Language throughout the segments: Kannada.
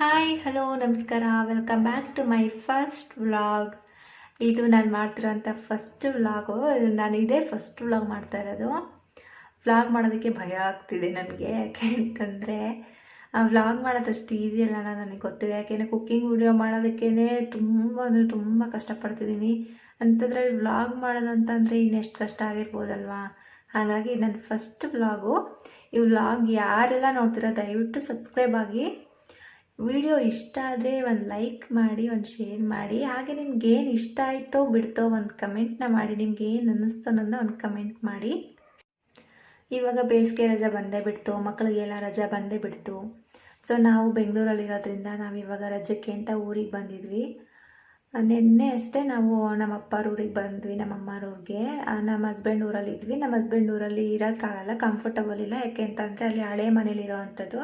ಹಾಯ್ ಹಲೋ ನಮಸ್ಕಾರ. Welcome back to my first vlog ಇದು ನಾನು ಮಾಡ್ತಿರೋಂಥ ಫಸ್ಟ್ ವ್ಲಾಗು ನಾನು ಇದೇ ಫಸ್ಟ್ ವ್ಲಾಗ್ ಮಾಡ್ತಾ ಇರೋದು. ವ್ಲಾಗ್ ಮಾಡೋದಕ್ಕೆ ಭಯ ಆಗ್ತಿದೆ ನನಗೆ. ಯಾಕೆ ಅಂತಂದರೆ ವ್ಲಾಗ್ ಮಾಡೋದಷ್ಟು ಈಸಿ ಅಲ್ಲ ನನಗೆ ಗೊತ್ತಿದೆ ಯಾಕೆಂದರೆ ಕುಕ್ಕಿಂಗ್ ವಿಡಿಯೋ ಮಾಡೋದಕ್ಕೇ ತುಂಬ ಅಂದರೆ ತುಂಬ ಕಷ್ಟಪಡ್ತಿದ್ದೀನಿ. ಅಂತಂದರೆ ವ್ಲಾಗ್ ಮಾಡೋದು ಅಂತಂದರೆ ಇನ್ನೆಷ್ಟು ಕಷ್ಟ ಆಗಿರ್ಬೋದಲ್ವಾ? ಹಾಗಾಗಿ ನನ್ನ ಫಸ್ಟ್ ವ್ಲಾಗು ಈ ವ್ಲಾಗ್ ಯಾರೆಲ್ಲ ನೋಡ್ತೀರೋ ದಯವಿಟ್ಟು ಸಬ್ಸ್ಕ್ರೈಬ್ ಆಗಿ ವಿಡಿಯೋ ಇಷ್ಟ ಆದರೆ ಒಂದು ಲೈಕ್ ಮಾಡಿ, ಒಂದು ಶೇರ್ ಮಾಡಿ. ಹಾಗೆ ನಿಮ್ಗೇನು ಇಷ್ಟ ಆಯಿತೋ ಬಿಡ್ತೋ ಒಂದು ಕಮೆಂಟ್ನ ಮಾಡಿ. ನಿಮ್ಗೆ ಏನು ಅನ್ನಿಸ್ತೋ ಅನ್ನೋದನ್ನ ಒಂದು ಕಮೆಂಟ್ ಮಾಡಿ. ಇವಾಗ ಬೇಸಿಗೆ ರಜೆ ಬಂದೇ ಬಿಡ್ತು ಮಕ್ಕಳಿಗೆಲ್ಲ ರಜೆ ಬಂದೇ ಬಿಡ್ತು. ಸೊ ನಾವು ಬೆಂಗಳೂರಲ್ಲಿರೋದ್ರಿಂದ ನಾವು ಇವಾಗ ರಜಕ್ಕೆ ಅಂತ ಊರಿಗೆ ಬಂದಿದ್ವಿ. ನಿನ್ನೆ ಅಷ್ಟೇ ನಾವು ನಮ್ಮ ಅಪ್ಪಾರ ಊರಿಗೆ ಬಂದ್ವಿ ನಮ್ಮ ಅಮ್ಮಾರ ಊರಿಗೆ ನಮ್ಮ ಹಸ್ಬೆಂಡ್ ಊರಲ್ಲಿ ಇದ್ವಿ ನಮ್ಮ ಹಸ್ಬೆಂಡ್ ಊರಲ್ಲಿ ಇರೋಕ್ಕಾಗಲ್ಲ ಕಂಫರ್ಟಬಲ್ ಇಲ್ಲ. ಯಾಕೆ ಅಂತಂದರೆ ಅಲ್ಲಿ ಹಳೆ ಮನೇಲಿ ಇರೋ ಅಂಥದ್ದು.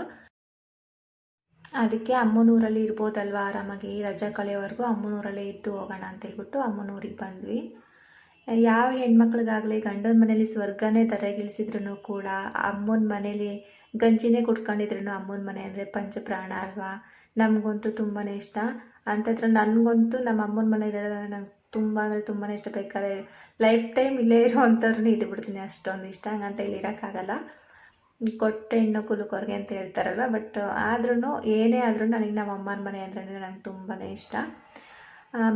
ಅದಕ್ಕೆ ಅಮ್ಮನೂರಲ್ಲಿ ಇರ್ಬೋದಲ್ವ? ಆರಾಮಾಗಿ ರಜಾ ಕಳೆಯೋವರೆಗೂ ಅಮ್ಮನೂರಲ್ಲೇ ಇದ್ದು ಹೋಗೋಣ ಅಂತ ಹೇಳ್ಬಿಟ್ಟು ಅಮ್ಮನೂರಿಗೆ ಬಂದ್ವಿ. ಯಾವ ಹೆಣ್ಮಕ್ಳಿಗಾಗಲಿ ಗಂಡನ ಮನೇಲಿ ಸ್ವರ್ಗನೇ ತಲೆಗಿಳಿಸಿದ್ರು ಕೂಡ ಅಮ್ಮನ ಮನೇಲಿ ಗಂಜಿನೇ ಕುಟ್ಕೊಂಡಿದ್ರು ಅಮ್ಮನ ಮನೆ ಅಂದರೆ ಪಂಚಪ್ರಾಣ ಅಲ್ವಾ? ನಮಗಂತೂ ತುಂಬಾ ಇಷ್ಟ. ಅಂಥದ್ರ ನನಗಂತೂ ನಮ್ಮ ಅಮ್ಮನ ಮನೆ ಇರೋದಂದ್ರೆ ನಂಗೆ ತುಂಬ ಅಂದರೆ ತುಂಬಾ ಇಷ್ಟ. ಬೇಕಾದ್ರೆ ಲೈಫ್ ಟೈಮ್ ಇಲ್ಲೇ ಇರೋವಂಥವ್ರನ್ನೇ ಇದ್ದು ಬಿಡ್ತೀನಿ ಅಷ್ಟೊಂದು ಇಷ್ಟ. ಹಂಗಂತ ಇಲ್ಲಿ ಇರೋಕ್ಕಾಗಲ್ಲ. ಕೊಟ್ಟ ಹೆಣ್ಣು ಕುಲುಕೋರ್ಗೆ ಅಂತ ಹೇಳ್ತಾರಲ್ವ? ಬಟ್ ಆದ್ರೂ ಏನೇ ಆದ್ರೂ ನನಗೆ ನಮ್ಮ ಅಮ್ಮನ ಮನೆ ಅಂದ್ರೆ ನನಗೆ ತುಂಬಾ ಇಷ್ಟ.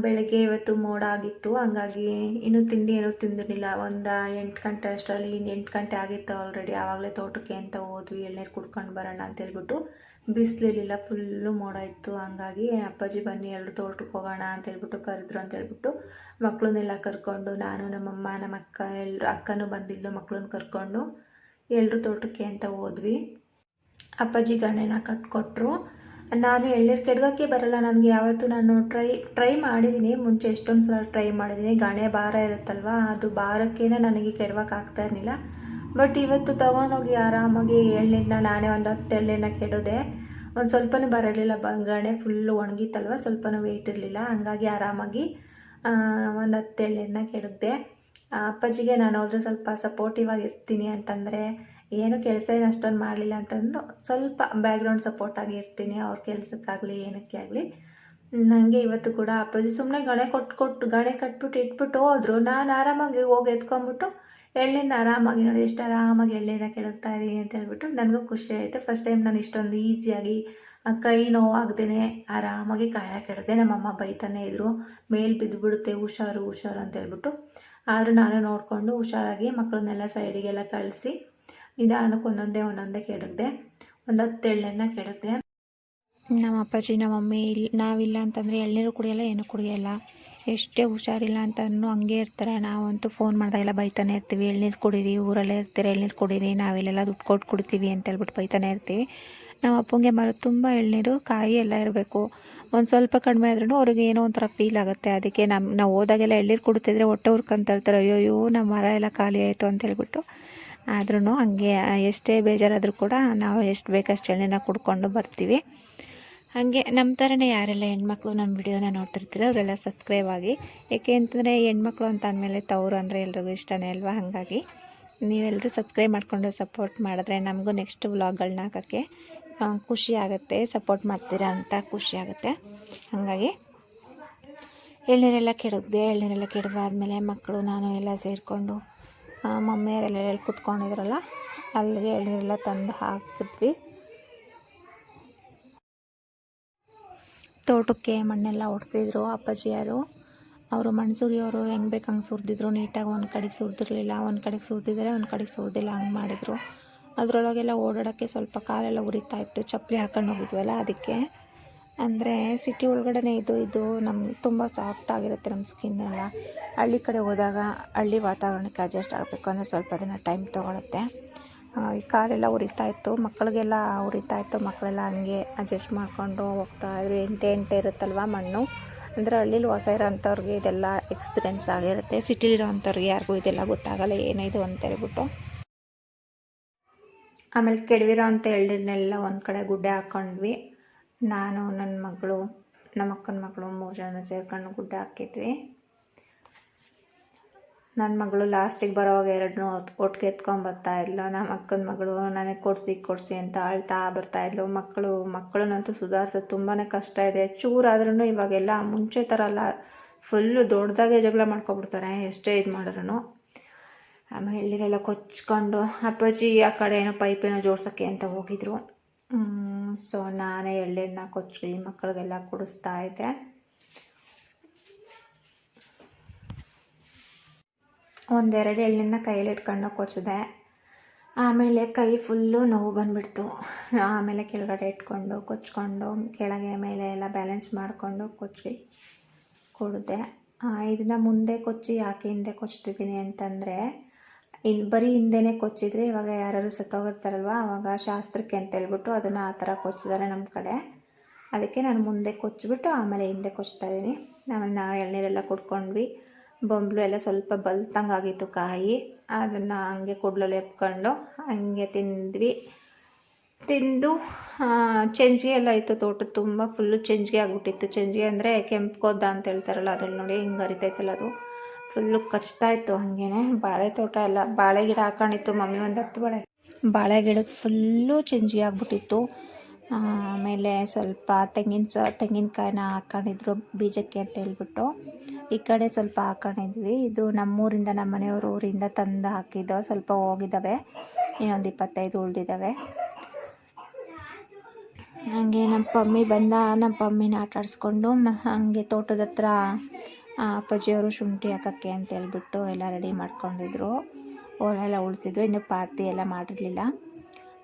ಬೆಳಗ್ಗೆ ಇವತ್ತು ಮೋಡ ಆಗಿತ್ತು. ಹಂಗಾಗಿ ಇನ್ನೂ ತಿಂಡಿ ಏನೂ ತಿಂದಿರಲಿಲ್ಲ. ಒಂದು ಎಂಟು ಗಂಟೆ ಅಷ್ಟರಲ್ಲಿ ಇನ್ನು ಎಂಟು ಗಂಟೆ ಆಗಿತ್ತು ಆಲ್ರೆಡಿ ಆವಾಗಲೇ ತೋಟಕ್ಕೆ ಅಂತ ಹೋದ್ವಿ. ಎಳ್ನೀರು ಕುಡ್ಕೊಂಡು ಬರೋಣ ಅಂತ ಹೇಳ್ಬಿಟ್ಟು ಬಿಸಿಲಿರಲಿಲ್ಲ. ಫುಲ್ಲು ಮೋಡ ಇತ್ತು. ಹಂಗಾಗಿ ಅಪ್ಪಾಜಿ ಬನ್ನಿ ಎಲ್ಲರೂ ತೋಟಕ್ಕೆ ಹೋಗೋಣ ಅಂತ ಹೇಳ್ಬಿಟ್ಟು ಕರೆದ್ರು ಅಂತ ಹೇಳ್ಬಿಟ್ಟು ಮಕ್ಕಳನ್ನೆಲ್ಲ ಕರ್ಕೊಂಡು, ನಾನು ನಮ್ಮಮ್ಮ ನಮ್ಮ ಅಕ್ಕ ಎಲ್ಲರೂ ಅಕ್ಕನೂ ಬಂದಿದ್ದು ಮಕ್ಕಳನ್ನ ಕರ್ಕೊಂಡು. ಎಲ್ಲರೂ ತೋಟಕ್ಕೆ ಅಂತ ಹೋದ್ವಿ. ಅಪ್ಪಾಜಿ ಗಣೇನ ಕಟ್ಕೊಟ್ರು. ನಾನು ಎಳ್ನೀರು ಕೆಡ್ಗೋಕ್ಕೆ ಬರಲ್ಲ, ನನಗೆ ಯಾವತ್ತೂ ನಾನು ಟ್ರೈ ಟ್ರೈ ಮಾಡಿದ್ದೀನಿ ಮುಂಚೆ ಎಷ್ಟೊಂದು ಸಲ ಟ್ರೈ ಮಾಡಿದ್ದೀನಿ ಗಣೆ ಭಾರ ಇರುತ್ತಲ್ವ, ಅದು ಭಾರಕ್ಕೇನೆ ನನಗೆ ಕೆಡವಕ್ಕೆ ಆಗ್ತಾ ಇರಲಿಲ್ಲ. ಬಟ್ ಇವತ್ತು ತೊಗೊಂಡೋಗಿ ಆರಾಮಾಗಿ ಎಳ್ನೀರನ್ನ ನಾನೇ ಒಂದು ಹತ್ತು ಎಳ್ನೀರನ್ನ ಕೆಡೋದೆ. ಒಂದು ಸ್ವಲ್ಪನೂ ಬರಲಿಲ್ಲ, ಬ, ಗಣೆ ಫುಲ್ಲು ಒಣಗಿತ್ತಲ್ವ, ಸ್ವಲ್ಪನೂ ವೆಯ್ಟ್ ಇರಲಿಲ್ಲ. ಹಂಗಾಗಿ ಆರಾಮಾಗಿ ಒಂದು ಹತ್ತು ಎಳ್ನೀರನ್ನ ಕೆಡದೆ ಅಪ್ಪಾಜಿಗೆ ನಾನು ಹೋದ್ರೆ ಸ್ವಲ್ಪ ಸಪೋರ್ಟಿವ್ ಆಗಿ ಇರ್ತೀನಿ ಅಂತಂದರೆ, ಏನು ಕೆಲಸ ಏನು ಅಷ್ಟೊಂದು ಮಾಡಲಿಲ್ಲ ಅಂತಂದ್ರೂ ಸ್ವಲ್ಪ ಬ್ಯಾಕ್ಗ್ರೌಂಡ್ ಸಪೋರ್ಟ್ ಆಗಿ ಇರ್ತೀನಿ, ಅವ್ರ ಕೆಲಸಕ್ಕಾಗಲಿ, ಏನಕ್ಕೆ ಆಗಲಿ. ನನಗೆ ಇವತ್ತು ಕೂಡ ಅಪ್ಪಾಜಿ ಸುಮ್ಮನೆ ಗಣೆ ಕೊಟ್ಟು ಕೊಟ್ಟು, ಗಣೆ ಕಟ್ಬಿಟ್ಟು, ಇಟ್ಬಿಟ್ಟು ಹೋದ್ರು. ನಾನು ಆರಾಮಾಗಿ ಹೋಗಿ ಎತ್ಕೊಂಬಿಟ್ಟು ಎಳ್ಳಿನ ಆರಾಮಾಗಿ ನೋಡಿ ಎಷ್ಟು ಆರಾಮಾಗಿ ಎಳ್ಳೆನ ಕೆಳಗ್ತಾ ಇದೀನಿ ಅಂತ ಹೇಳ್ಬಿಟ್ಟು ನನಗೂ ಖುಷಿ ಆಯಿತು. ಫಸ್ಟ್ ಟೈಮ್ ನಾನು ಇಷ್ಟೊಂದು ಈಸಿಯಾಗಿ ಕೈ ನೋವಾಗ್ದೇ ಆರಾಮಾಗಿ ಕಾಯ ಕೆಡದೆ. ನಮ್ಮಮ್ಮ ಬೈತಾನೆ ಇದ್ರು, ಮೇಲೆ ಬಿದ್ದುಬಿಡುತ್ತೆ ಹುಷಾರು ಹುಷಾರು ಅಂತ ಹೇಳ್ಬಿಟ್ಟು. ಆದರೂ ನಾನು ನೋಡಿಕೊಂಡು ಹುಷಾರಾಗಿ ಮಕ್ಕಳನ್ನೆಲ್ಲ ಸೈಡಿಗೆಲ್ಲ ಕಳಿಸಿ ನಿಧಾನಕ್ಕೆ ಒಂದೊಂದೇ ಒಂದೊಂದೇ ಕೆಡುತ್ತೆ ಒಂದು ಹತ್ತು ಎಳ್ಳೆಣ್ಣೆ ನಮ್ಮ ಅಪ್ಪಾಜಿ, ನಮ್ಮ ಮಮ್ಮಿ ಇಲ್ಲಿ ನಾವಿಲ್ಲ ಅಂತಂದರೆ ಎಳ್ನೀರು ಕುಡಿಯಲ್ಲ, ಏನೂ ಕುಡಿಯಲ್ಲ. ಎಷ್ಟೇ ಹುಷಾರಿಲ್ಲ ಅಂತನೂ ಹಂಗೆ ಇರ್ತಾರೆ. ನಾವಂತೂ ಫೋನ್ ಮಾಡಿದಾಗೆಲ್ಲ ಬೈತಾನೆ ಇರ್ತೀವಿ. ಎಳ್ನೀರು ಕುಡೀರಿ, ಊರಲ್ಲೇ ಇರ್ತೀರ. ಎಳ್ನೀರು ಕುಡೀರಿ. ನಾವಿಲ್ಲೆಲ್ಲ ದುಡ್ಡು ಕೊಟ್ಟು ಕುಡಿತೀವಿ. ಅಂತ ಹೇಳ್ಬಿಟ್ಟು ಬೈತಾನೆ ಇರ್ತೀವಿ. ನಮ್ಮ ಅಪ್ಪಂಗೆ ಮರ, ತುಂಬ ಎಳ್ನೀರು, ಕಾಯಿ ಎಲ್ಲ ಇರಬೇಕು. ಒಂದು ಸ್ವಲ್ಪ ಕಡಿಮೆ ಆದ್ರೂ ಅವ್ರಿಗೆ ಏನೋ ಒಂಥರ ಫೀಲ್ ಆಗುತ್ತೆ. ಅದಕ್ಕೆ ನಮ್ಮ ನಾವು ಹೋದಾಗೆಲ್ಲ ಎಳ್ನೀರು ಕುಡಿತಿದ್ರೆ ಹೊಟ್ಟೆ ಹುರ್ಕೊಂತ ಇರ್ತಾರೆ ಅಯ್ಯೋ ಅಯ್ಯೋ ನಮ್ಮ ಮರ ಎಲ್ಲ ಖಾಲಿ ಆಯಿತು ಅಂತ ಹೇಳ್ಬಿಟ್ಟು ಆದ್ರೂ ಹಂಗೆ, ಎಷ್ಟೇ ಬೇಜಾರಾದರೂ ಕೂಡ ನಾವು ಎಷ್ಟು ಬೇಕಷ್ಟು ಎಳ್ನೀರನ್ನ ಕುಡ್ಕೊಂಡು ಬರ್ತೀವಿ. ಹಾಗೆ ನಮ್ಮ ಥರನೇ ಯಾರೆಲ್ಲ ಹೆಣ್ಮಕ್ಳು ನಮ್ಮ ವಿಡಿಯೋನ ನೋಡ್ತಿರ್ತೀರ ಅವರೆಲ್ಲ ಸಬ್ಸ್ಕ್ರೈಬ್ ಆಗಿ. ಏಕೆ ಅಂತಂದರೆ ಹೆಣ್ಮಕ್ಳು ಅಂತ ಅಂದಮೇಲೆ ತವರು ಅಂದರೆ ಎಲ್ರಿಗೂ ಇಷ್ಟನೇ ಅಲ್ವಾ? ಹಾಗಾಗಿ ನೀವೆಲ್ಲರೂ ಸಬ್ಸ್ಕ್ರೈಬ್ ಮಾಡಿಕೊಂಡು ಸಪೋರ್ಟ್ ಮಾಡಿದ್ರೆ ನಮಗೂ ನೆಕ್ಸ್ಟ್ ವ್ಲಾಗ್ಗಳನ್ನ ಹಾಕೋಕ್ಕೆ. ಖುಷಿ ಆಗುತ್ತೆ ಸಪೋರ್ಟ್ ಮಾಡ್ತೀರಾ ಅಂತ ಖುಷಿ ಆಗುತ್ತೆ. ಹಾಗಾಗಿ ಎಳ್ನೀರೆಲ್ಲ ಕೆಡಗ್ದೆ ಎಳ್ನೀರೆಲ್ಲ ಕೆಡವಾದ್ಮೇಲೆ ಮಕ್ಕಳು, ನಾನು ಎಲ್ಲ ಸೇರಿಕೊಂಡು ಮಮ್ಮಿಯರೆಲ್ಲ ಎಲ್ಲಿ ಕುತ್ಕೊಂಡಿದ್ರಲ್ಲ, ಅಲ್ಲಿಗೆ ಎಳ್ನೀರೆಲ್ಲ ತಂದು ಹಾಕಿದ್ವಿ. ತೋಟಕ್ಕೆ ಮಣ್ಣೆಲ್ಲ ಒಡ್ಸಿದ್ರು ಅಪ್ಪಾಜಿಯರು. ಅವರು ಮಣ್ಣು ಸುರಿಯೋರು ಹೆಂಗೆ ಬೇಕು ಹಂಗೆ ಸುರಿದಿದ್ರು. ನೀಟಾಗಿ ಒಂದು ಕಡೆಗೆ ಸುರಿದಿರಲಿಲ್ಲ, ಒಂದು ಕಡೆಗೆ ಸುರಿದಿದ್ದಾರೆ ಒಂದು ಕಡೆಗೆ ಸುರಿದಿಲ್ಲ, ಹಂಗೆ ಮಾಡಿದರು. ಅದರೊಳಗೆಲ್ಲ ಓಡಾಡೋಕ್ಕೆ ಸ್ವಲ್ಪ ಕಾಲೆಲ್ಲ ಉರಿತಾ ಇತ್ತು. ಚಪ್ಪಲಿ ಹಾಕೊಂಡು ಹೋಗಿದ್ವಲ್ಲ ಅದಕ್ಕೆ. ಅಂದರೆ ಸಿಟಿ ಒಳಗಡೆ ಇದು ಇದು ನಮ್ಮ ತುಂಬ ಸಾಫ್ಟ್ ಆಗಿರುತ್ತೆ ನಮ್ಮ ಸ್ಕಿನ್ ಎಲ್ಲ. ಹಳ್ಳಿ ಕಡೆ ಹೋದಾಗ ಹಳ್ಳಿ ವಾತಾವರಣಕ್ಕೆ ಅಡ್ಜಸ್ಟ್ ಆಗಬೇಕು ಅಂದರೆ ಸ್ವಲ್ಪ ದಿನ ಟೈಮ್ ತೊಗೊಳುತ್ತೆ. ಈ ಕಾಲೆಲ್ಲ ಉರಿತಾ ಇತ್ತು. ಮಕ್ಕಳಿಗೆಲ್ಲ ಉರಿತಾ ಇತ್ತು. ಮಕ್ಕಳೆಲ್ಲ ಹಂಗೆ ಅಡ್ಜಸ್ಟ್ ಮಾಡಿಕೊಂಡು ಹೋಗ್ತಾ ಇದ್ರು. ಎಂಟೆ ಎಂಟೆ ಇರುತ್ತಲ್ವ ಮಣ್ಣು? ಅಂದರೆ ಹಳ್ಳಿಲಿ ಹೊಸ ಇರೋಂಥವ್ರಿಗೆ ಇದೆಲ್ಲ ಎಕ್ಸ್ಪೀರಿಯೆನ್ಸ್ ಆಗಿರುತ್ತೆ. ಸಿಟಿಲಿರೋ ಅಂಥವ್ರಿಗೆ ಯಾರಿಗೂ ಇದೆಲ್ಲ ಗೊತ್ತಾಗಲ್ಲ. ಏನಿದು ಅಂತ ಹೇಳ್ಬಿಟ್ಟು. ಆಮೇಲೆ ಕೆಡವಿರೋ ಅಂತ ಎಳ್ನೀರನ್ನೆಲ್ಲ ಒಂದು ಕಡೆ ಗುಡ್ಡೆ ಹಾಕ್ಕೊಂಡ್ವಿ ನಾನು ನನ್ನ ಮಗಳು ನಮ್ಮ ಅಕ್ಕನ ಮಗಳು ಮೂರು ಜನ ಸೇರ್ಕೊಂಡು ಗುಡ್ಡೆ ಹಾಕಿದ್ವಿ. ನನ್ನ ಮಗಳು ಲಾಸ್ಟಿಗೆ ಬರೋವಾಗ ಎರಡನ್ನೂ ಒಟ್ಟಿಗೆ ಎತ್ಕೊಂಬರ್ತಾ ಇದ್ಲು. ನಮ್ಮ ಅಕ್ಕನ ಮಗಳು, ನನಗೆ ಕೊಡಿಸಿ ಕೊಡಿಸಿ ಅಂತ ಅಳ್ತಾ ಬರ್ತಾ ಇದ್ಲು. ಮಕ್ಕಳು ಮಕ್ಕಳನ್ನಂತೂ ಸುಧಾರಿಸೋದು ತುಂಬಾ ಕಷ್ಟ ಇದೆ. ಚೂರಾದ್ರೂ ಇವಾಗೆಲ್ಲ ಮುಂಚೆ ಥರ ಅಲ್ಲ ಫುಲ್ಲು ದೊಡ್ಡದಾಗೆ ಜಗಳ ಮಾಡ್ಕೊಬಿಡ್ತಾರೆ. ಎಷ್ಟೇ ಇದು ಮಾಡಿದ್ರು ಆಮೇಲೆ ಎಳ್ನೀರೆಲ್ಲ ಕೊಚ್ಕೊಂಡು ಅಪ್ಪಾಜಿ ಆ ಕಡೆ ಏನೋ ಪೈಪೇನೋ ಜೋಡ್ಸೋಕ್ಕೆ ಅಂತ ಹೋಗಿದ್ರು. ಸೊ ನಾನೇ ಎಳ್ಳೆಣ್ಣ ಕೊಚ್ಚಿ ಮಕ್ಕಳಿಗೆಲ್ಲ ಕುಡಿಸ್ತಾ ಇದ್ದೆ. ಒಂದೆರಡು ಎಳ್ಳೆಣ್ಣ ಕೈಯಲ್ಲಿ ಇಟ್ಕೊಂಡು ಕೊಚ್ಚಿದೆ. ಆಮೇಲೆ ಕೈ ಫುಲ್ಲು ನೋವು ಬಂದುಬಿಡ್ತು. ಆಮೇಲೆ ಕೆಳಗಡೆ ಇಟ್ಕೊಂಡು, ಕೊಚ್ಕೊಂಡು, ಕೆಳಗೆ ಮೇಲೆ ಎಲ್ಲ ಬ್ಯಾಲೆನ್ಸ್ ಮಾಡಿಕೊಂಡು ಕೊಚ್ಚಿ ಕೊಡಿದೆ. ಇದನ್ನು ಮುಂದೆ ಕೊಚ್ಚಿ, ಯಾಕೆ ಹಿಂದೆ ಕೊಚ್ತಿದ್ದೀನಿ ಅಂತಂದರೆ ಇನ್ನು ಬರೀ ಹಿಂದೆನೆ ಕೊಚ್ಚಿದ್ರೆ ಇವಾಗ ಯಾರು ಸತ್ತೋಗಿರ್ತಾರಲ್ವ, ಅವಾಗ ಶಾಸ್ತ್ರಕ್ಕೆ ಅಂತ ಹೇಳ್ಬಿಟ್ಟು ಅದನ್ನು ಆ ಥರ ಕೊಚ್ಚಿದ್ದಾರೆ ನಮ್ಮ ಕಡೆ. ಅದಕ್ಕೆ ನಾನು ಮುಂದೆ ಕೊಚ್ಚಿಬಿಟ್ಟು ಆಮೇಲೆ ಹಿಂದೆ ಕೊಚ್ತಾ ಇದ್ದೀನಿ. ಆಮೇಲೆ ನಾವು ಎಳ್ನೀರೆಲ್ಲ ಕುಡ್ಕೊಂಡ್ವಿ. ಬೊಂಬ್ಲು ಎಲ್ಲ ಸ್ವಲ್ಪ ಬಲ್ತಂಗಾಗಿತ್ತು ಕಾಯಿ. ಅದನ್ನು ಹಂಗೆ ಕುಡ್ಲಲ್ಲಿ ಎಪ್ಕೊಂಡು ಹಂಗೆ ತಿಂದ್ವಿ. ತಿಂದು ಚೆಂಜಿಗೆ ಎಲ್ಲ ಇತ್ತು ತೋಟ ತುಂಬ ಫುಲ್ಲು ಚೆಂಜಿಗೆ ಆಗ್ಬಿಟ್ಟಿತ್ತು. ಚೆಂಜಿಗೆ ಅಂದರೆ ಕೆಂಪು ಅಂತ ಹೇಳ್ತಾರಲ್ಲ, ಅದ್ರಲ್ಲಿ ನೋಡಿ ಹಿಂಗೆ ಹರಿತೈತಲ್ಲ ಅದು. ಫುಲ್ಲು ಕಚ್ತಾ ಇತ್ತು ಹಾಗೇನೆ. ಬಾಳೆ ತೋಟ ಎಲ್ಲ, ಬಾಳೆ ಗಿಡ ಹಾಕೊಂಡಿತ್ತು ಮಮ್ಮಿ ಒಂದು ಹತ್ತು ಬಾಳೆ. ಬಾಳೆ ಗಿಡದ ಫುಲ್ಲು ಚೆಂಜಿ ಆಗ್ಬಿಟ್ಟಿತ್ತು. ಆಮೇಲೆ ಸ್ವಲ್ಪ ತೆಂಗಿನ ಸ, ತೆಂಗಿನಕಾಯಿನ ಹಾಕೊಂಡಿದ್ರು ಬೀಜಕ್ಕೆ ಅಂತ ಹೇಳ್ಬಿಟ್ಟು. ಈ ಕಡೆ ಸ್ವಲ್ಪ ಹಾಕೊಂಡಿದ್ವಿ. ಇದು ನಮ್ಮೂರಿಂದ ನಮ್ಮ ಮನೆಯವ್ರ ಊರಿಂದ ತಂದು ಹಾಕಿದ್ದು. ಸ್ವಲ್ಪ ಹೋಗಿದ್ದಾವೆ ಇನ್ನೊಂದು ಇಪ್ಪತ್ತೈದು ಉಳಿದಿದ್ದಾವೆ ಹಾಗೆ ನಮ್ಮ ಪಮ್ಮಿ ಬಂದ, ನಮ್ಮ ಪಮ್ಮಿನ ಆಟ ಆಡಿಸ್ಕೊಂಡು ಹಾಗೆ ತೋಟದ ಹತ್ರ ಅಪ್ಪಾಜಿಯವರು ಶುಂಠಿ ಹಾಕೋಕ್ಕೆ ಅಂತ ಹೇಳ್ಬಿಟ್ಟು ಎಲ್ಲ ರೆಡಿ ಮಾಡ್ಕೊಂಡಿದ್ರು. ಓಲೆಲ್ಲ ಉಳಿಸಿದ್ರು. ಇನ್ನು ಪಾತಿ ಎಲ್ಲ ಮಾಡಿರಲಿಲ್ಲ.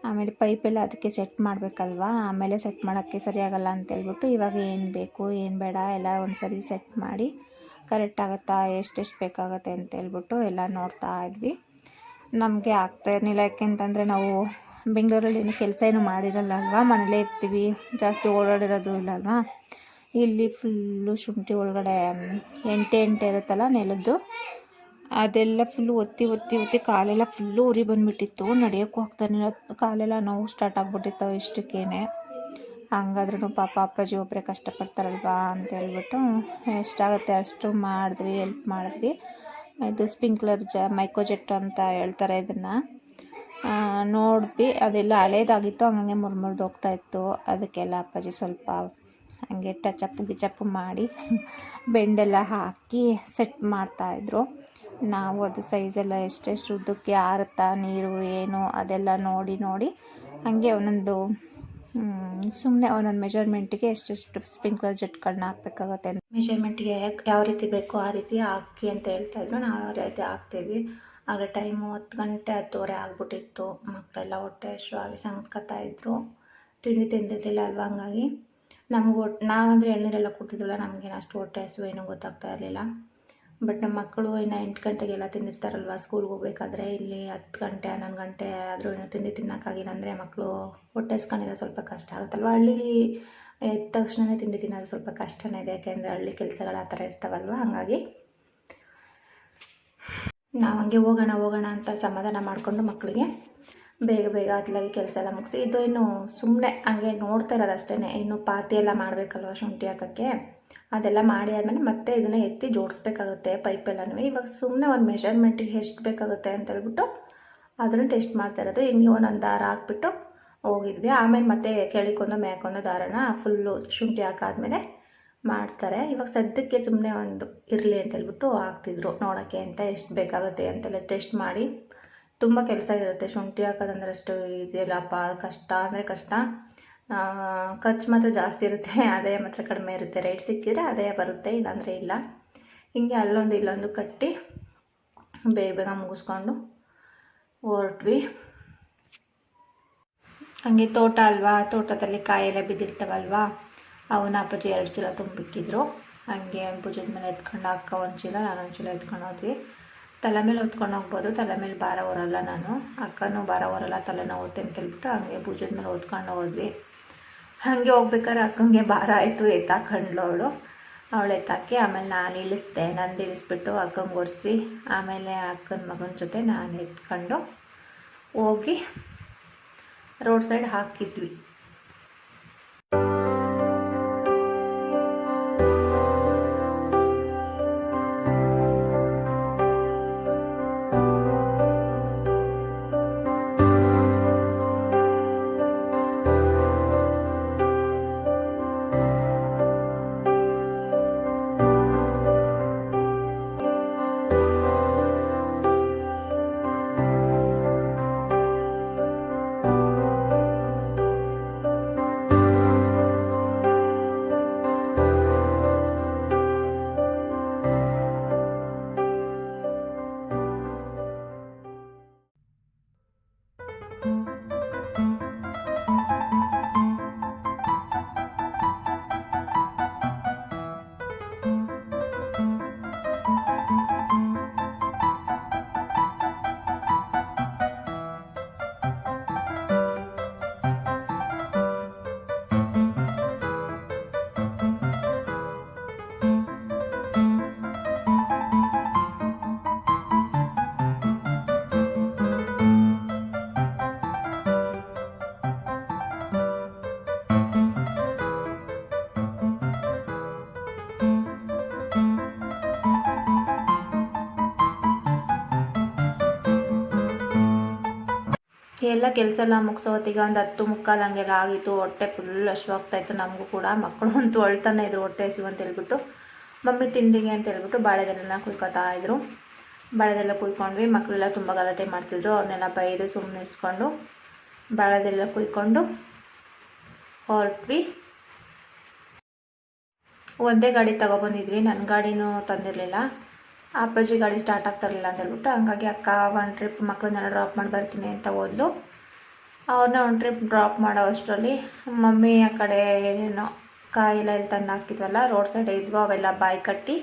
ಆಮೇಲೆ ಪೈಪೆಲ್ಲ ಅದಕ್ಕೆ ಸೆಟ್ ಮಾಡಬೇಕಲ್ವಾ? ಆಮೇಲೆ ಸೆಟ್ ಮಾಡೋಕ್ಕೆ ಸರಿಯಾಗಲ್ಲ ಅಂತ ಹೇಳ್ಬಿಟ್ಟು ಇವಾಗ ಏನು ಬೇಕು, ಏನು ಬೇಡ ಎಲ್ಲ ಒಂದು ಸರಿ ಸೆಟ್ ಮಾಡಿ ಕರೆಕ್ಟ್ ಆಗುತ್ತಾ, ಎಷ್ಟೆಷ್ಟು ಬೇಕಾಗುತ್ತೆ ಅಂತ ಹೇಳ್ಬಿಟ್ಟು ಎಲ್ಲ ನೋಡ್ತಾ ಇದ್ವಿ. ನಮಗೆ ಆಗ್ತಾ ಇರಲಿಲ್ಲ. ಯಾಕೆಂತಂದರೆ ನಾವು ಬೆಂಗಳೂರಲ್ಲಿ ಏನು ಕೆಲಸ ಏನು ಮಾಡಿರಲ್ಲ ಅಲ್ವಾ? ಮನೇಲೇ ಇರ್ತೀವಿ. ಜಾಸ್ತಿ ಓಡಾಡಿರೋದು ಇಲ್ಲ ಅಲ್ವಾ? ಇಲ್ಲಿ ಫುಲ್ಲು ಶುಂಠಿ ಒಳಗಡೆ ಎಂಟೆ ಎಂಟೆ ಇರುತ್ತಲ್ಲ ನೆಲದ್ದು, ಅದೆಲ್ಲ ಫುಲ್ಲು ಒತ್ತಿ ಒತ್ತಿ ಒತ್ತಿ ಕಾಲೆಲ್ಲ ಫುಲ್ಲು ಉರಿ ಬಂದುಬಿಟ್ಟಿತ್ತು. ನಡೆಯೋಕ್ಕೂ ಆಗ್ತಾನಿಲ್ಲ ಕಾಲೆಲ್ಲ ನೋವು ಸ್ಟಾರ್ಟ್ ಆಗ್ಬಿಟ್ಟಿತ್ತು ಇಷ್ಟಕ್ಕೇನೆ. ಹಂಗಾದ್ರೂ ಪಾಪ ಅಪ್ಪಾಜಿ ಒಬ್ಬರೇ ಕಷ್ಟಪಡ್ತಾರಲ್ವಾ ಅಂತ ಹೇಳ್ಬಿಟ್ಟು ಎಷ್ಟಾಗುತ್ತೆ ಅಷ್ಟು ಮಾಡಿದ್ವಿ ಹೆಲ್ಪ್ ಮಾಡಿದ್ವಿ. ಇದು ಸ್ಪ್ರಿಂಕ್ಲರ್ ಜ ಮೈಕೋಜೆಟ್ ಅಂತ ಹೇಳ್ತಾರೆ ಇದನ್ನು. ನೋಡಿದ್ವಿ. ಅದೆಲ್ಲ ಹಳೇದಾಗಿತ್ತು, ಹಂಗಂಗೆ ಮುರ್ಮುರ್ದು ಹೋಗ್ತಾಯಿತ್ತು ಅದಕ್ಕೆಲ್ಲ ಅಪ್ಪಾಜಿ ಸ್ವಲ್ಪ ಹಾಗೆ ಟಚಪ್ ಗಿಚಪ್ ಮಾಡಿ ಬೆಂಡೆಲ್ಲ ಹಾಕಿ ಸೆಟ್ ಮಾಡ್ತಾಯಿದ್ರು ನಾವು ಅದು ಸೈಜೆಲ್ಲ ಎಷ್ಟೆಷ್ಟು ಉದ್ದಕ್ಕೆ ಆರುತ್ತಾ, ನೀರು ಏನು ಅದೆಲ್ಲ ನೋಡಿ ನೋಡಿ ಹಾಗೆ ಒಂದೊಂದು ಸುಮ್ಮನೆ ಒಂದೊಂದು ಮೆಜರ್ಮೆಂಟಿಗೆ ಎಷ್ಟೆಷ್ಟು ಸ್ಪ್ರಿಂಕ್ಲರ್ ಜೆಟ್ಗಳನ್ನ ಹಾಕ್ಬೇಕಾಗತ್ತೆ ಮೆಜರ್ಮೆಂಟಿಗೆ ಯಾವ ರೀತಿ ಬೇಕೋ ಆ ರೀತಿ ಹಾಕಿ ಅಂತ ಹೇಳ್ತಾಯಿದ್ರು ನಾವು ಯಾವ ರೀತಿ ಹಾಕ್ತಿದ್ವಿ, ಆಗ ಟೈಮು ಹತ್ತು ಗಂಟೆ, ಹತ್ತುವರೆ ಆಗಿಬಿಟ್ಟಿತ್ತು. ಮಕ್ಕಳೆಲ್ಲ ಹೊಟ್ಟೆ ಆಗಿ ಸಂಕತ್ತಾ ಇದ್ದರು ತಿಂಡಿ ತಿಂದಿರಲಿಲ್ಲ ಅಲ್ವ ಹಂಗಾಗಿ. ನಮ್ಗೆ ಒಟ್ಟು ನಾವಂದರೆ ಎಳ್ನೀರೆಲ್ಲ ಕುಡ್ತಿದ್ವಲ್ಲ ನಮಗೇನು ಅಷ್ಟು ಹೊಟ್ಟೆ ಹಸಿವು ಏನೂ ಗೊತ್ತಾಗ್ತಾ ಇರಲಿಲ್ಲ. ಬಟ್ ನಮ್ಮ ಮಕ್ಕಳು ಇನ್ನು ಎಂಟು ಗಂಟೆಗೆಲ್ಲ ತಿಂದಿರ್ತಾರಲ್ವ ಸ್ಕೂಲ್ಗೆ ಹೋಗ್ಬೇಕಾದ್ರೆ, ಇಲ್ಲಿ ಹತ್ತು ಗಂಟೆ, ಹನ್ನೊಂದು ಗಂಟೆ ಆದರೂ ಏನೋ ತಿಂಡಿ ತಿನ್ನೋಕ್ಕಾಗಿಲ್ಲ ಅಂದರೆ ಮಕ್ಕಳು ಹೊಟ್ಟೆ ಹಸ್ಕೊಂಡಿರೋ ಸ್ವಲ್ಪ ಕಷ್ಟ ಆಗುತ್ತಲ್ವ? ಹಳ್ಳಿಲಿ ಎದ್ದ ತಕ್ಷಣವೇ ತಿಂಡಿ ತಿನ್ನೋದು ಸ್ವಲ್ಪ ಕಷ್ಟನೇ ಇದೆ, ಯಾಕೆಂದರೆ ಹಳ್ಳಿ ಕೆಲಸಗಳು ಆ ಥರ ಇರ್ತಾವಲ್ವ? ಹಾಗಾಗಿ ನಾವು ಹಂಗೆ ಹೋಗೋಣ ಹೋಗೋಣ ಅಂತ ಸಮಾಧಾನ ಮಾಡಿಕೊಂಡು ಮಕ್ಕಳಿಗೆ ಬೇಗ ಬೇಗ ಅತ್ಲಾಗಿ ಕೆಲಸ ಎಲ್ಲ ಮುಗಿಸಿ, ಇದು ಇನ್ನು ಸುಮ್ಮನೆ ಹಂಗೆ ನೋಡ್ತಾ ಇರೋದು ಅಷ್ಟೇ ಇನ್ನು ಪಾತಿ ಎಲ್ಲ ಮಾಡಬೇಕಲ್ವ ಶುಂಠಿ ಹಾಕೋಕ್ಕೆ? ಅದೆಲ್ಲ ಮಾಡಿ ಆದಮೇಲೆ ಮತ್ತೆ ಇದನ್ನು ಎತ್ತಿ ಜೋಡಿಸ್ಬೇಕಾಗುತ್ತೆ ಪೈಪೆಲ್ಲನೂ ಇವಾಗ ಸುಮ್ಮನೆ ಒಂದು ಮೆಷರ್ಮೆಂಟಿಗೆ ಎಷ್ಟು ಬೇಕಾಗುತ್ತೆ ಅಂತ ಹೇಳ್ಬಿಟ್ಟು ಅದನ್ನು ಟೆಸ್ಟ್ ಮಾಡ್ತಾ ಇರೋದು. ಹಿಂಗೆ ಒಂದೊಂದು ದಾರ ಹಾಕ್ಬಿಟ್ಟು ಹೋಗಿದ್ವಿ. ಆಮೇಲೆ ಮತ್ತೆ ಕೆಳಗೊಂದು ಮೇಕೊಂದು ದಾರನ ಫುಲ್ಲು ಶುಂಠಿ ಹಾಕಾದ್ಮೇಲೆ ಮಾಡ್ತಾರೆ. ಇವಾಗ ಸದ್ಯಕ್ಕೆ ಸುಮ್ಮನೆ ಒಂದು ಇರಲಿ ಅಂತ ಹೇಳ್ಬಿಟ್ಟು ಹಾಕ್ತಿದ್ರು. ನೋಡೋಕ್ಕೆ ಅಂತ ಎಷ್ಟು ಬೇಕಾಗುತ್ತೆ ಅಂತೆಲ್ಲ ಟೆಸ್ಟ್ ಮಾಡಿ ತುಂಬ ಕೆಲಸ ಇರುತ್ತೆ. ಶುಂಠಿ ಹಾಕೋದಂದ್ರೆ ಅಷ್ಟು ಈಸಿ ಅಲ್ಲಪ್ಪ ಕಷ್ಟ ಅಂದರೆ ಕಷ್ಟ. ಖರ್ಚು ಮಾತ್ರ ಜಾಸ್ತಿ ಇರುತ್ತೆ. ಆದಾಯ ಮಾತ್ರ ಕಡಿಮೆ ಇರುತ್ತೆ. ರೇಟ್ ಸಿಕ್ಕಿದರೆ ಆದಾಯ ಬರುತ್ತೆ. ಇಲ್ಲಾಂದರೆ ಇಲ್ಲ. ಹೀಗೆ ಅಲ್ಲೊಂದು ಇಲ್ಲೊಂದು ಕಟ್ಟಿ ಬೇಗ ಬೇಗ ಮುಗಿಸ್ಕೊಂಡು ಹೊರಟ್ವಿ. ಹಂಗೆ ತೋಟ ಅಲ್ವಾ? ತೋಟದಲ್ಲಿ ಕಾಯೆಲ್ಲ ಬಿದ್ದಿರ್ತಾವಲ್ವಾ? ಅವನ ಅಪ್ಪಾಜಿ ಎರಡು ಚೀಲ ತುಂಬಿಕ್ಕಿದ್ರು. ಹಂಗೆ ಭುಜದ ಮೇಲೆ ಎತ್ಕೊಂಡು ಅಕ್ಕ ಒಂದು ಚೀಲ, ನಾನೊಂದು ಚೀಲ ಎತ್ಕೊಂಡು ಹೋದ್ವಿ. ತಲೆ ಮೇಲೆ ಹೊತ್ಕೊಂಡು ಹೋಗ್ಬೋದು. ತಲೆ ಮೇಲೆ ಭಾರ ಹೊರಲ್ಲ ನಾನು. ಅಕ್ಕನೂ ಭಾರ ಹೊರಲ್ಲ ತಲೆನೋವುತ್ತೆ ಅಂತ ಹೇಳ್ಬಿಟ್ಟು ಹಂಗೆ ಭುಜದ ಮೇಲೆ ಹೊತ್ಕೊಂಡು ಹೋದ್ವಿ. ಹಾಗೆ ಹೋಗ್ಬೇಕಾದ್ರೆ ಅಕ್ಕಂಗೆ ಭಾರ ಆಯಿತು ಎತ್ತಾಕೊಂಡ್ಳು ಅವಳು. ಅವಳು ಎತ್ತಾಕಿ ಆಮೇಲೆ ನಾನು ಇಳಿಸ್ದೆ. ನಂದು ಇಳಿಸ್ಬಿಟ್ಟು ಅಕ್ಕಂಗೆ ಒರೆಸಿ ಆಮೇಲೆ ಅಕ್ಕನ ಮಗನ ಜೊತೆ ನಾನು ಎತ್ಕೊಂಡು ಹೋಗಿ ರೋಡ್ ಸೈಡ್ ಹಾಕಿದ್ವಿ. ಎಲ್ಲ ಕೆಲಸ ಎಲ್ಲ ಮುಗಿಸೋ ಹೊತ್ತಿಗೆ ಒಂದು ಹತ್ತು ಮುಕ್ಕಾಲು ಹಂಗೆಲ್ಲ ಆಗಿತ್ತು. ಹೊಟ್ಟೆ ಫುಲ್ ಹಶ್ವಾಗ್ತಾಯಿತ್ತು ನಮಗೂ ಕೂಡ. ಮಕ್ಕಳು ಅಂತೂ ಅಳ್ತಾನೆ ಇದ್ರು ಹೊಟ್ಟೆ ಹಸಿವು ಅಂತ ಹೇಳ್ಬಿಟ್ಟು. ಮಮ್ಮಿ ತಿಂಡಿಗೆ ಅಂತ ಹೇಳ್ಬಿಟ್ಟು ಬಾಳೆದೆಲ್ಲ ಕುಯ್ಕೋತಾ ಇದ್ರು. ಬಾಳೆದೆಲ್ಲ ಕುಯ್ಕೊಂಡ್ವಿ. ಮಕ್ಕಳೆಲ್ಲ ತುಂಬ ಗಲಾಟೆ ಮಾಡ್ತಿದ್ರು. ಅವ್ರನ್ನೆಲ್ಲ ಬೈದು ಸುಮ್ಮನೆ ಇಸ್ಕೊಂಡು ಬಾಳೆದೆಲ್ಲ ಕುಯ್ಕೊಂಡು ಹೊರಟ್ವಿ. ಒಂದೇ ಗಾಡಿ ತಗೊಬಂದಿದ್ವಿ. ನನ್ನ ಗಾಡಿನೂ ತಂದಿರಲಿಲ್ಲ. ಅಪ್ಪಾಜಿ ಗಾಡಿ ಸ್ಟಾರ್ಟ್ ಆಗ್ತಾರಲ್ಲ ಅಂತ ಹೇಳ್ಬಿಟ್ಟು, ಹಂಗಾಗಿ ಅಕ್ಕ ಒಂದು ಟ್ರಿಪ್ ಮಕ್ಕಳನ್ನೆಲ್ಲ ಡ್ರಾಪ್ ಮಾಡಿ ಬರ್ತೀನಿ ಅಂತ ಹೋದ್ಲು ಅವ್ರನ್ನ ಒಂದು ಟ್ರಿಪ್ ಡ್ರಾಪ್ ಮಾಡೋ ಅಷ್ಟರಲ್ಲಿ ಮಮ್ಮಿ ಆ ಕಡೆ ಏನೇನೋ ಕಾಯಿಲೆ ಇಲ್ಲಿ ತಂದು ಹಾಕಿದ್ವಲ್ಲ ರೋಡ್ ಸೈಡ್ ಇದ್ವು, ಅವೆಲ್ಲ ಬಾಯಿ ಕಟ್ಟಿ.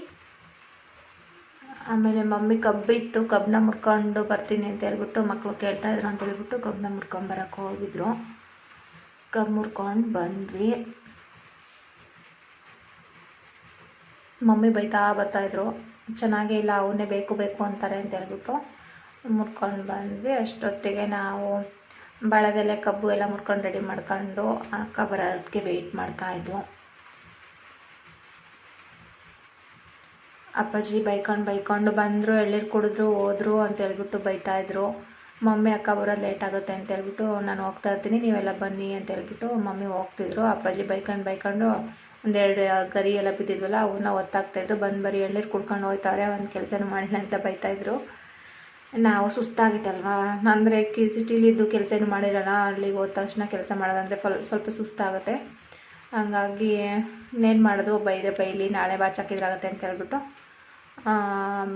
ಆಮೇಲೆ ಮಮ್ಮಿ ಕಬ್ಬಿತ್ತು ಕಬ್ಬನ್ನ ಮುರ್ಕೊಂಡು ಬರ್ತೀನಿ ಅಂತ ಹೇಳ್ಬಿಟ್ಟು ಮಕ್ಕಳು ಕೇಳ್ತಾಯಿದ್ರು ಅಂತ ಹೇಳ್ಬಿಟ್ಟು ಕಬ್ಬನ್ನ ಮುರ್ಕೊಂಬರಕ್ಕೆ ಹೋಗಿದ್ರು. ಕಬ್ಬು ಮುರ್ಕೊಂಡು ಬಂದ್ವಿ. ಮಮ್ಮಿ ಬೈತಾ ಬರ್ತಾಯಿದ್ರು ಚೆನ್ನಾಗೇ ಇಲ್ಲ, ಅವನ್ನೇ ಬೇಕು ಬೇಕು ಅಂತಾರೆ ಅಂತ ಹೇಳ್ಬಿಟ್ಟು ಮುರ್ಕೊಂಡು ಬಂದ್ವಿ. ಅಷ್ಟೊತ್ತಿಗೆ ನಾವು ಬಾಳೆದೆಲೆ ಕಬ್ಬು ಎಲ್ಲ ಮುರ್ಕೊಂಡು ರೆಡಿ ಮಾಡ್ಕೊಂಡು ಅಕ್ಕ ಬರೋದಕ್ಕೆ ವೆಯ್ಟ್ ಮಾಡ್ತಾಯಿದ್ವು ಅಪ್ಪಾಜಿ ಬೈಕೊಂಡು ಬೈಕೊಂಡು ಬಂದರು ಎಳ್ಳೀರು ಕುಡಿದ್ರು, ಹೋದ್ರು ಅಂತ ಹೇಳ್ಬಿಟ್ಟು ಬೈತಾಯಿದ್ರು ಮಮ್ಮಿ, ಅಕ್ಕ ಬರೋದು ಲೇಟ್ ಆಗುತ್ತೆ ಅಂತ ಹೇಳ್ಬಿಟ್ಟು, ನಾನು ಹೋಗ್ತಾ ಇರ್ತೀನಿ, ನೀವೆಲ್ಲ ಬನ್ನಿ ಅಂತ ಹೇಳ್ಬಿಟ್ಟು ಮಮ್ಮಿ ಹೋಗ್ತಿದ್ರು. ಅಪ್ಪಾಜಿ ಬೈಕೊಂಡು ಬೈಕೊಂಡು ಒಂದೆರಡು ಗರಿ ಎಲ್ಲ ಬಿದ್ದಿದ್ವಲ್ಲ ಅವನ್ನ ಒತ್ತಾಗ್ತಾಯಿದ್ರು ಬಂದು ಬರೀ ಎಳ್ನೀರು ಕುಡ್ಕೊಂಡು ಹೋಗ್ತಾರೆ ಒಂದು ಕೆಲಸನೂ ಮಾಡಿಲ್ಲ ಅಂತ ಬೈತಾಯಿದ್ರು ನಾವು ಸುಸ್ತಾಗಿತ್ತಲ್ವಾ ಅಂದರೆ ಕಿ ಸಿಟಿಲಿದ್ದು ಕೆಲಸ ಏನು ಮಾಡಿರಲ್ಲ, ಅಲ್ಲಿಗೆ ಹೋದ ತಕ್ಷಣ ಕೆಲಸ ಮಾಡೋದಂದರೆ ಫಲ್, ಸ್ವಲ್ಪ ಸುಸ್ತಾಗುತ್ತೆ. ಹಂಗಾಗಿ ಇನ್ನೇನು ಮಾಡೋದು, ಬೈದೆ ಬೈಲಿ, ನಾಳೆ ಬಾಚ್ ಹಾಕಿದ್ರಾಗತ್ತೆ ಅಂತ ಹೇಳ್ಬಿಟ್ಟು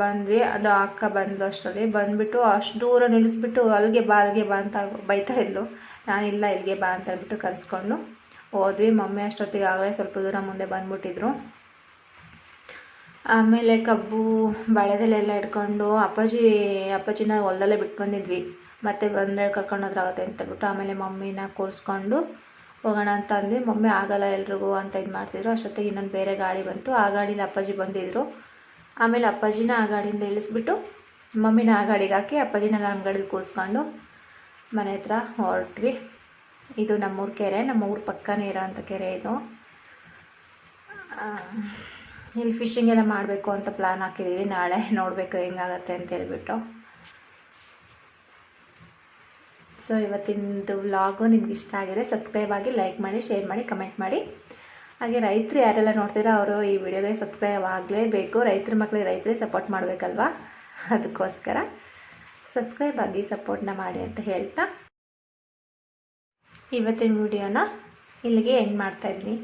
ಬಂದ್ವಿ. ಅದು ಅಕ್ಕ ಬಂದ್ಲು ಅಷ್ಟರಲ್ಲಿ. ಬಂದುಬಿಟ್ಟು ಅಷ್ಟು ದೂರ ನಿಲ್ಲಿಸ್ಬಿಟ್ಟು ಅಲ್ಲಿಗೆ ಬಾ ಅಲ್ಲಿಗೆ ಬಾ ಅಂತ ಬೈತಾ ಇದ್ಲು. ನಾನಿಲ್ಲ ಇಲ್ಲಿಗೆ ಬಾ ಅಂತ ಹೇಳ್ಬಿಟ್ಟು ಕರೆಸ್ಕೊಂಡು ಹೋದ್ವಿ ಮಮ್ಮಿ ಅಷ್ಟೊತ್ತಿಗೆ ಆಗಲೇ ಸ್ವಲ್ಪ ದೂರ ಮುಂದೆ ಬಂದ್ಬಿಟ್ಟಿದ್ರು. ಆಮೇಲೆ ಕಬ್ಬು ಬಳೆದಲ್ಲೆಲ್ಲ ಇಟ್ಕೊಂಡು ಅಪ್ಪಾಜಿ, ಅಪ್ಪಾಜಿನ ಹೊಲದಲ್ಲೇ ಬಿಟ್ಟು ಬಂದಿದ್ವಿ. ಮತ್ತೆ ಬಂದರೆ ಕರ್ಕೊಂಡು ಆಗುತ್ತೆ ಅಂತ ಹೇಳ್ಬಿಟ್ಟು ಆಮೇಲೆ ಮಮ್ಮಿನ ಕೂರಿಸ್ಕೊಂಡು ಹೋಗೋಣ ಅಂತ ಅಂದ್ವಿ. ಮಮ್ಮಿ ಆಗಲ್ಲ ಎಲ್ರಿಗೂ ಅಂತ ಇದು ಮಾಡ್ತಿದ್ರು. ಅಷ್ಟೊತ್ತಿಗೆ ಇನ್ನೊಂದು ಬೇರೆ ಗಾಡಿ ಬಂತು. ಆ ಗಾಡೀಲಿ ಅಪ್ಪಾಜಿ ಬಂದಿದ್ದರು ಆಮೇಲೆ ಅಪ್ಪಾಜಿನ ಆ ಗಾಡಿಯಿಂದ ಇಳಿಸ್ಬಿಟ್ಟು ಮಮ್ಮಿನ ಆ ಗಾಡಿಗೆ ಹಾಕಿ ಅಪ್ಪಾಜಿನ ನನ್ನ ಗಾಡೀಲಿ ಕೂರಿಸ್ಕೊಂಡು ಮನೆ ಹತ್ರ ಹೊರಟ್ವಿ. ಇದು ನಮ್ಮೂರ ಕೆರೆ ನಮ್ಮ ಊರ ಪಕ್ಕನೇ ಇರೋಂಥ ಕೆರೆ ಇದು. ಇಲ್ಲಿ ಫಿಶಿಂಗ್ ಎಲ್ಲ ಮಾಡಬೇಕು ಅಂತ ಪ್ಲ್ಯಾನ್ ಹಾಕಿದ್ದೀವಿ ನಾಳೆ ನೋಡಬೇಕು ಹೆಂಗಾಗತ್ತೆ ಅಂತ ಹೇಳ್ಬಿಟ್ಟು. ಸೊ ಇವತ್ತಿಂದು ವ್ಲಾಗು ನಿಮ್ಗೆ ಇಷ್ಟ ಆಗಿದೆ ಸಬ್ಸ್ಕ್ರೈಬ್ ಆಗಿ ಲೈಕ್ ಮಾಡಿ ಶೇರ್ ಮಾಡಿ ಕಮೆಂಟ್ ಮಾಡಿ. ಹಾಗೆ ರೈತರು ಯಾರೆಲ್ಲ ನೋಡ್ತೀರಾ, ಅವರು ಈ ವಿಡಿಯೋಗೆ ಸಬ್ಸ್ಕ್ರೈಬ್ ಆಗಲೇಬೇಕು. ರೈತರ ಮಕ್ಕಳಿಗೆ ರೈತರಿಗೆ ಸಪೋರ್ಟ್ ಮಾಡಬೇಕಲ್ವಾ? ಅದಕ್ಕೋಸ್ಕರ ಸಬ್ಸ್ಕ್ರೈಬ್ ಆಗಿ ಸಪೋರ್ಟ್ನ ಮಾಡಿ ಅಂತ ಹೇಳ್ತಾ ಇವತ್ತಿನ ವಿಡಿಯೋನ ಇಲ್ಲಿಗೆ ಎಂಡ್ ಮಾಡ್ತಾಯಿದ್ವಿ